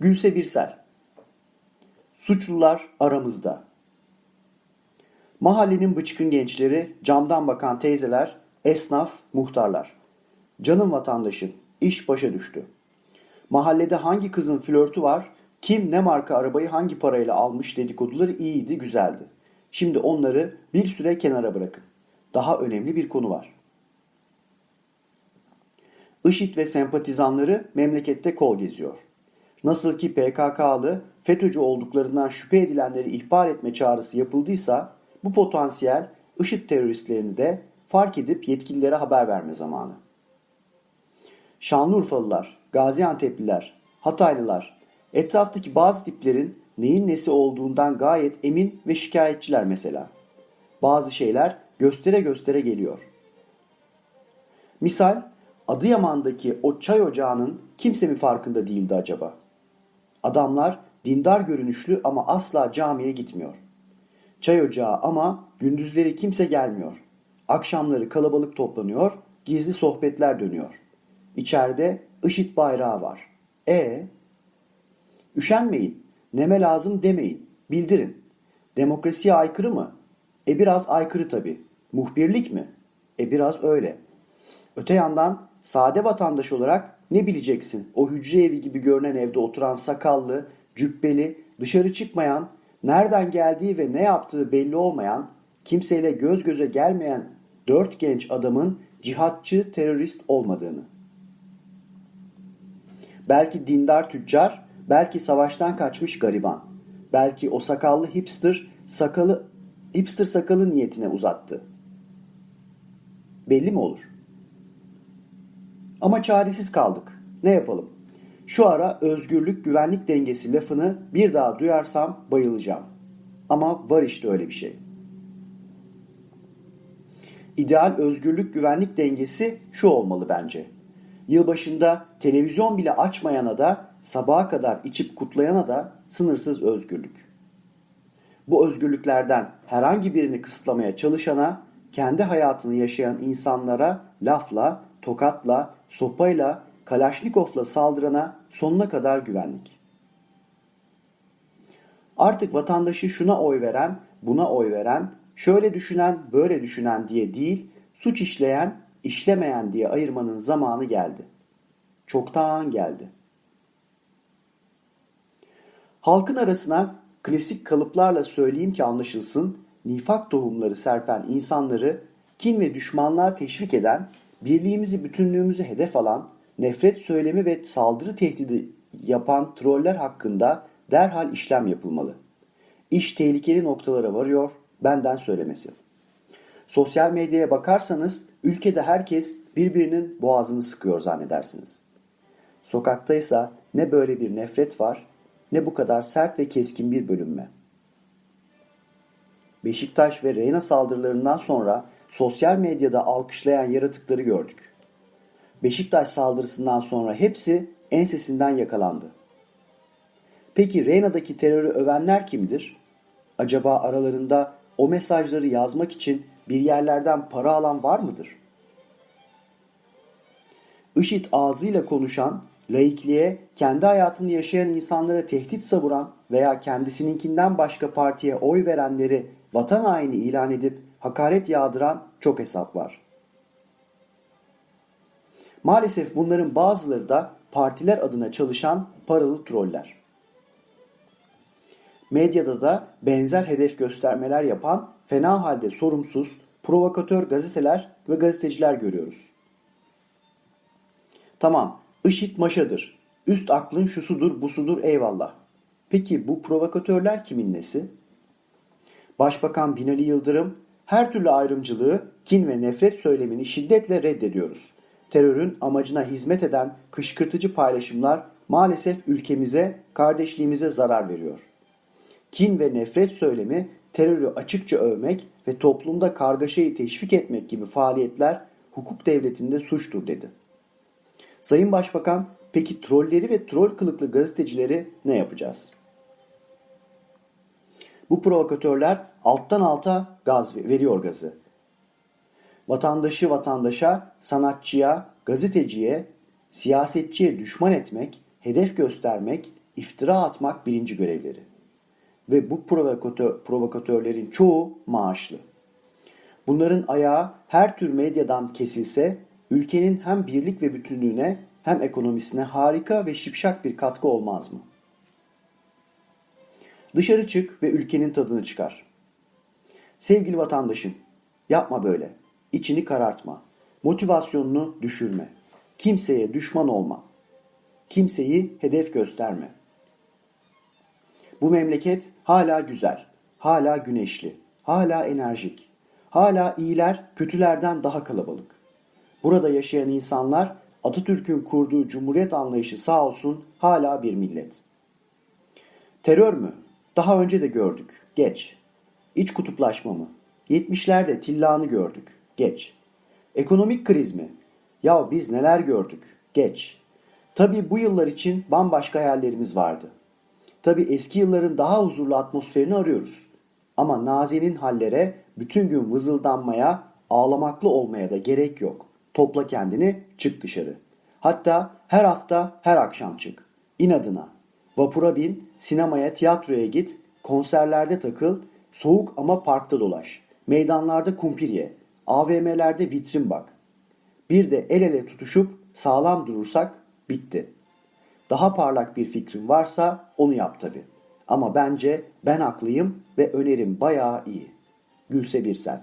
Gülse Birsel Suçlular aramızda Mahallenin bıçkın gençleri, camdan bakan teyzeler, esnaf, muhtarlar. Canım vatandaşım, iş başa düştü. Mahallede hangi kızın flörtü var, kim ne marka arabayı hangi parayla almış dedikoduları iyiydi, güzeldi. Şimdi onları bir süre kenara bırakın. Daha önemli bir konu var. IŞİD ve sempatizanları memlekette kol geziyor. Nasıl ki PKK'lı FETÖ'cü olduklarından şüphe edilenleri ihbar etme çağrısı yapıldıysa bu potansiyel IŞİD teröristlerini de fark edip yetkililere haber verme zamanı. Şanlıurfalılar, Gaziantep'liler, Hataylılar, etraftaki bazı tiplerin neyin nesi olduğundan gayet emin ve şikayetçiler mesela. Bazı şeyler göstere göstere geliyor. Misal Adıyaman'daki o çay ocağının kimse mi farkında değildi acaba? Adamlar dindar görünüşlü ama asla camiye gitmiyor. Çay ocağı ama gündüzleri kimse gelmiyor. Akşamları kalabalık toplanıyor, gizli sohbetler dönüyor. İçeride IŞİD bayrağı var. E Üşenmeyin, neme lazım demeyin, bildirin. Demokrasiye aykırı mı? E biraz aykırı tabii. Muhbirlik mi? E biraz öyle. Öte yandan sade vatandaş olarak ne bileceksin o hücre evi gibi görünen evde oturan sakallı, cübbeli, dışarı çıkmayan, nereden geldiği ve ne yaptığı belli olmayan, kimseyle göz göze gelmeyen dört genç adamın cihatçı terörist olmadığını. Belki dindar tüccar, belki savaştan kaçmış gariban. Belki o sakallı hipster sakalı hipster sakalı niyetine uzattı. Belli mi olur? Ama çaresiz kaldık. Ne yapalım? Şu ara özgürlük güvenlik dengesi lafını bir daha duyarsam bayılacağım. Ama var işte öyle bir şey. İdeal özgürlük güvenlik dengesi şu olmalı bence. Yılbaşında televizyon bile açmayana da sabaha kadar içip kutlayana da sınırsız özgürlük. Bu özgürlüklerden herhangi birini kısıtlamaya çalışana, kendi hayatını yaşayan insanlara lafla, tokatla, sopayla, kalaşnikovla saldırana sonuna kadar güvenlik. Artık vatandaşı şuna oy veren, buna oy veren, şöyle düşünen, böyle düşünen diye değil, suç işleyen, işlemeyen diye ayırmanın zamanı geldi. Çoktan geldi. Halkın arasına klasik kalıplarla söyleyeyim ki anlaşılsın, nifak tohumları serpen insanları kin ve düşmanlığa teşvik eden, birliğimizi, bütünlüğümüzü hedef alan, nefret söylemi ve saldırı tehdidi yapan troller hakkında derhal işlem yapılmalı. İş tehlikeli noktalara varıyor, benden söylemesi. Sosyal medyaya bakarsanız ülkede herkes birbirinin boğazını sıkıyor zannedersiniz. Sokaktaysa ne böyle bir nefret var ne bu kadar sert ve keskin bir bölünme. Beşiktaş ve Reyna saldırılarından sonra sosyal medyada alkışlayan yaratıkları gördük. Beşiktaş saldırısından sonra hepsi ensesinden yakalandı. Peki Reyna'daki terörü övenler kimdir? Acaba aralarında o mesajları yazmak için bir yerlerden para alan var mıdır? IŞİD ağzıyla konuşan, laikliğe, kendi hayatını yaşayan insanlara tehdit savuran veya kendisininkinden başka partiye oy verenleri vatan haini ilan edip hakaret yağdıran çok hesap var. Maalesef bunların bazıları da partiler adına çalışan paralı troller. Medyada da benzer hedef göstermeler yapan fena halde sorumsuz, provokatör gazeteler ve gazeteciler görüyoruz. Tamam, IŞİD maşadır. Üst aklın şusudur, busudur eyvallah. Peki bu provokatörler kimin nesi? Başbakan Binali Yıldırım her türlü ayrımcılığı, kin ve nefret söylemini şiddetle reddediyoruz. Terörün amacına hizmet eden kışkırtıcı paylaşımlar maalesef ülkemize, kardeşliğimize zarar veriyor. Kin ve nefret söylemi terörü açıkça övmek ve toplumda kargaşayı teşvik etmek gibi faaliyetler hukuk devletinde suçtur dedi. Sayın Başbakan, peki trolleri ve troll kılıklı gazetecileri ne yapacağız? Bu provokatörler alttan alta gaz veriyor gazı. Vatandaşı vatandaşa, sanatçıya, gazeteciye, siyasetçiye düşman etmek, hedef göstermek, iftira atmak birinci görevleri. Ve bu provokatör, provokatörlerin çoğu maaşlı. Bunların ayağı her tür medyadan kesilse ülkenin hem birlik ve bütünlüğüne hem ekonomisine harika ve şipşak bir katkı olmaz mı? Dışarı çık ve ülkenin tadını çıkar. Sevgili vatandaşım, yapma böyle. İçini karartma. Motivasyonunu düşürme. Kimseye düşman olma. Kimseyi hedef gösterme. Bu memleket hala güzel, hala güneşli, hala enerjik. Hala iyiler kötülerden daha kalabalık. Burada yaşayan insanlar Atatürk'ün kurduğu cumhuriyet anlayışı sağ olsun hala bir millet. Terör mü? Daha önce de gördük. Geç. İç kutuplaşma mı? 70'lerde tillanı gördük. Geç. Ekonomik kriz mi? Ya biz neler gördük? Geç. Tabii bu yıllar için bambaşka hayallerimiz vardı. Tabii eski yılların daha huzurlu atmosferini arıyoruz. Ama nazenin hallere bütün gün vızıldanmaya, ağlamaklı olmaya da gerek yok. Topla kendini, çık dışarı. Hatta her hafta, her akşam çık. İnadına. Vapura bin, sinemaya, tiyatroya git, konserlerde takıl, soğuk ama parkta dolaş. Meydanlarda kumpir ye, AVM'lerde vitrin bak. Bir de el ele tutuşup sağlam durursak bitti. Daha parlak bir fikrin varsa onu yap tabi. Ama bence ben haklıyım ve önerim bayağı iyi. Gülse Birsel